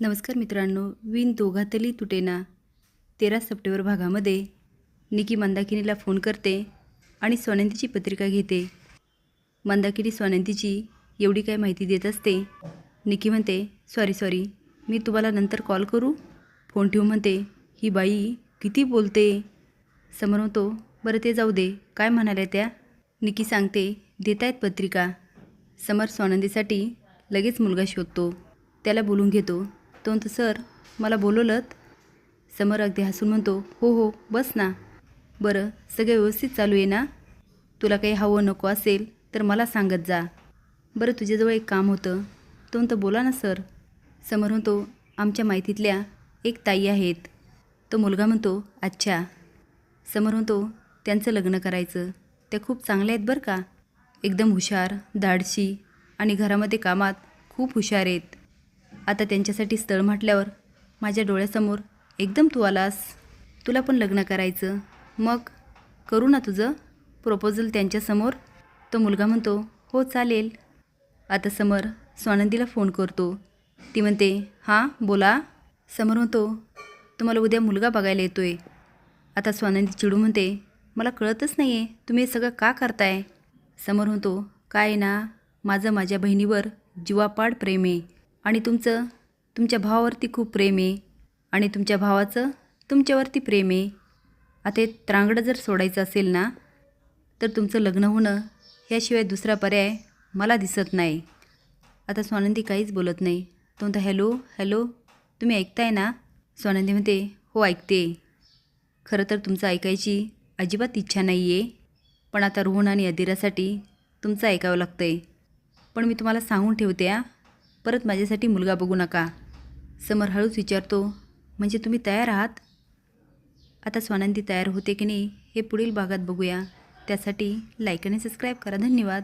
नमस्कार मित्रांनो विन दोघातली तुटेना तेरा सप्टेंबर भागामध्ये निकी मंदाकिनीला फोन करते आणि स्वानंदीची पत्रिका घेते. मंदाकिनी स्वानंदीची एवढी काय माहिती देत असते. निकी म्हणते सॉरी सॉरी मी तुम्हाला नंतर कॉल करू. फोन ठेवू म्हणते ही बाई किती बोलते. समोर म्हणतो बरं ते जाऊ दे. काय म्हणाल्या त्या? निकी सांगते देत आहेत पत्रिका. समर स्वानंदीसाठी लगेच मुलगा शोधतो. त्याला बोलून घेतो तो सर मला बोलवलंत. समर अगदी हसून म्हणतो हो हो बस ना. बरं सगळं व्यवस्थित चालू आहे ना? तुला काही हवं नको असेल तर मला सांगत जा. बरं तुझ्याजवळ एक काम होतं. तो बोला ना सर. समर म्हणतो आमच्या माहितीतल्या एक ताई आहेत. तो मुलगा म्हणतो अच्छा. समोर म्हणतो त्यांचं लग्न करायचं. त्या खूप चांगल्या आहेत बरं का. एकदम हुशार धाडशी आणि घरामध्ये कामात खूप हुशार आहेत. आता त्यांच्यासाठी स्थळ म्हटल्यावर माझ्या डोळ्यासमोर एकदम तू आलास. तुला पण लग्न करायचं. मग करू ना तुझं प्रपोजल त्यांच्यासमोर तो मुलगा म्हणतो हो चालेल. आता समर स्वानंदीला फोन करतो. ती म्हणते हां बोला. समोर म्हणतो तुम्हाला उद्या मुलगा बघायला येतो आहे आता स्वानंदी चिडू म्हणते मला कळतच नाही आहे तुम्ही हे सगळं का करताय? समोर म्हणतो काय ना माझं माझ्या बहिणीवर जीवापाड प्रेम आहे. आणि तुमचं तुमच्या भावावरती खूप प्रेम आहे आणि तुमच्या भावाचं तुमच्यावरती प्रेम आहे. आता हे त्रांगडं जर सोडायचं असेल ना तर तुमचं लग्न होणं ह्याशिवाय दुसरा पर्याय मला दिसत नाही. आता स्वानंदी काहीच बोलत नाही. तो म्हणतो हॅलो हॅलो तुम्ही ऐकताय ना? स्वानंदी म्हणते हो ऐकते. खरं तर तुमचं ऐकायची अजिबात इच्छा नाही आहे पण आता रोहन आणि अदिरासाठी तुमचं ऐकावं लागतं आहे पण मी तुम्हाला सांगून ठेवते आ परत माझ्यासाठी मुलगा बघू नका. समर हळूच विचारतो म्हणजे तुम्ही तयार आहात? आता स्वानंदी तयार होते की नाही हे पुढील भागात बघूया. त्यासाठी लाईक आणि सबस्क्राईब करा. धन्यवाद.